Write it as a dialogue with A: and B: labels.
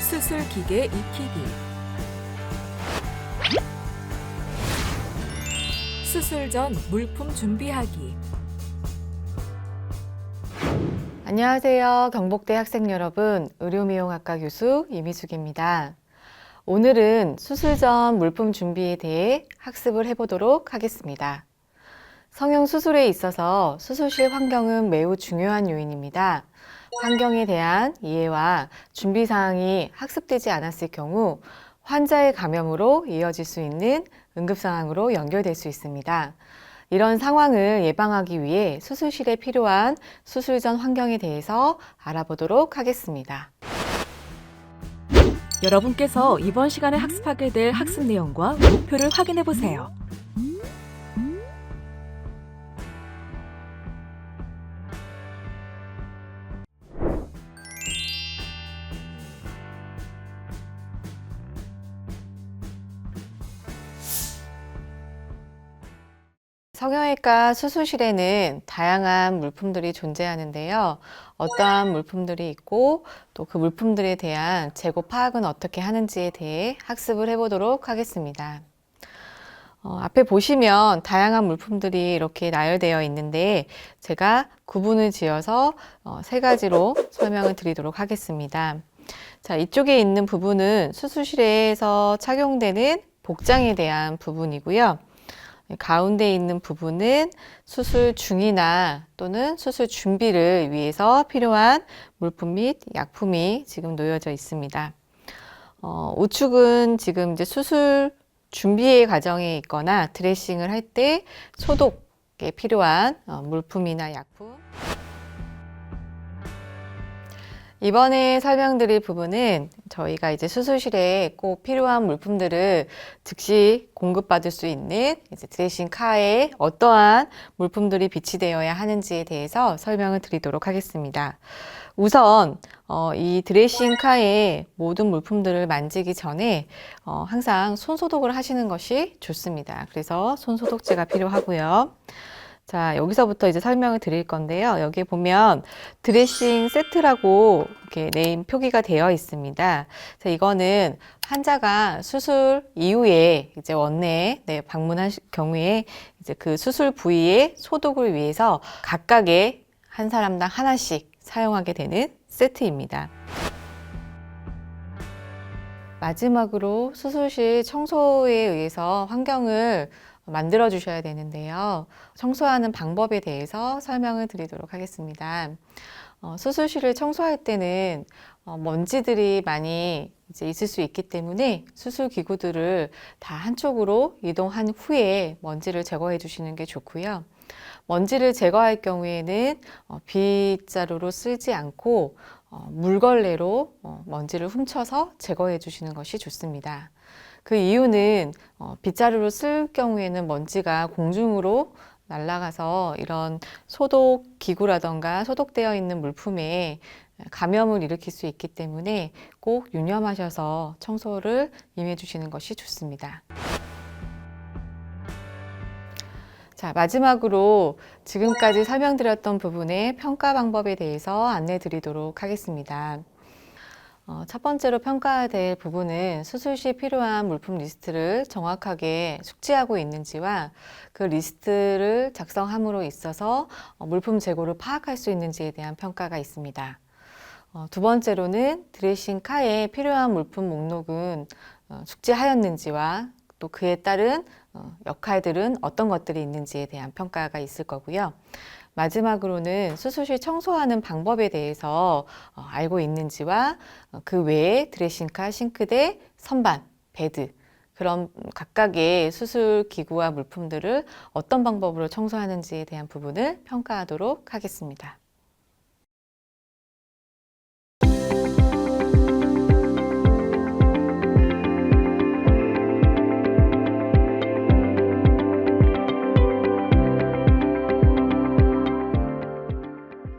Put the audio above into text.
A: 수술 기계 익히기. 수술 전 물품 준비하기
B: 안녕하세요. 경복대 학생 여러분. 의료미용학과 교수 이미숙입니다. 오늘은 수술 전 물품 준비에 대해 학습을 해보도록 하겠습니다. 성형 수술에 있어서 수술실 환경은 매우 중요한 요인입니다. 환경에 대한 이해와 준비 사항이 학습되지 않았을 경우 환자의 감염으로 이어질 수 있는 응급 상황으로 연결될 수 있습니다. 이런 상황을 예방하기 위해 수술실에 필요한 수술 전 환경에 대해서 알아보도록 하겠습니다.
A: 여러분께서 이번 시간에 학습하게 될 학습 내용과 목표를 확인해 보세요.
B: 성형외과 수술실에는 다양한 물품들이 존재하는데요. 어떠한 물품들이 있고 또 그 물품들에 대한 재고 파악은 어떻게 하는지에 대해 학습을 해보도록 하겠습니다. 어, 앞에 보시면 다양한 물품들이 이렇게 나열되어 있는데 제가 구분을 지어서 어, 세 가지로 설명을 드리도록 하겠습니다. 자, 이쪽에 있는 부분은 수술실에서 착용되는 복장에 대한 부분이고요. 가운데 있는 부분은 수술 중이나 또는 수술 준비를 위해서 필요한 물품 및 약품이 지금 놓여져 있습니다. 어, 우측은 지금 이제 수술 준비의 과정에 있거나 드레싱을 할 때 소독에 필요한 어, 물품이나 약품. 이번에 설명드릴 부분은 저희가 이제 수술실에 꼭 필요한 물품들을 즉시 공급받을 수 있는 이제 드레싱 카에 어떠한 물품들이 비치되어야 하는지에 대해서 설명을 드리도록 하겠습니다. 우선 어, 이 드레싱 카의 모든 물품들을 만지기 전에 어, 항상 손 소독을 하시는 것이 좋습니다. 그래서 손 소독제가 필요하고요. 자, 여기서부터 이제 설명을 드릴 건데요. 여기 보면 드레싱 세트라고 이렇게 네임 표기가 되어 있습니다. 자, 이거는 환자가 수술 이후에 이제 원내에 네, 방문할 경우에 이제 그 수술 부위의 소독을 위해서 각각의 한 사람당 하나씩 사용하게 되는 세트입니다. 마지막으로 수술실 청소에 의해서 환경을 만들어 주셔야 되는데요. 청소하는 방법에 대해서 설명을 드리도록 하겠습니다. 어, 수술실을 청소할 때는 어, 먼지들이 많이 이제 있을 수 있기 때문에 수술 기구들을 다 한쪽으로 이동한 후에 먼지를 제거해 주시는 게 좋고요. 먼지를 제거할 경우에는 어, 빗자루로 쓸지 않고 어, 물걸레로 어, 먼지를 훔쳐서 제거해 주시는 것이 좋습니다. 그 이유는 어, 빗자루로 쓸 경우에는 먼지가 공중으로 날아가서 이런 소독 기구라던가 소독되어 있는 물품에 감염을 일으킬 수 있기 때문에 꼭 유념하셔서 청소를 임해 주시는 것이 좋습니다. 자, 마지막으로 지금까지 설명드렸던 부분의 평가 방법에 대해서 안내 드리도록 하겠습니다. 어, 첫 번째로 평가될 부분은 수술 시 필요한 물품 리스트를 정확하게 숙지하고 있는지와 그 리스트를 작성함으로 있어서 어, 물품 재고를 파악할 수 있는지에 대한 평가가 있습니다. 어, 두 번째로는 드레싱 카에 필요한 물품 목록은 어, 숙지하였는지와 또 그에 따른 어, 역할들은 어떤 것들이 있는지에 대한 평가가 있을 거고요. 마지막으로는 수술실 청소하는 방법에 대해서 어, 알고 있는지와 어, 그 외에 드레싱카, 싱크대, 선반, 베드 그런 각각의 수술 기구와 물품들을 어떤 방법으로 청소하는지에 대한 부분을 평가하도록 하겠습니다.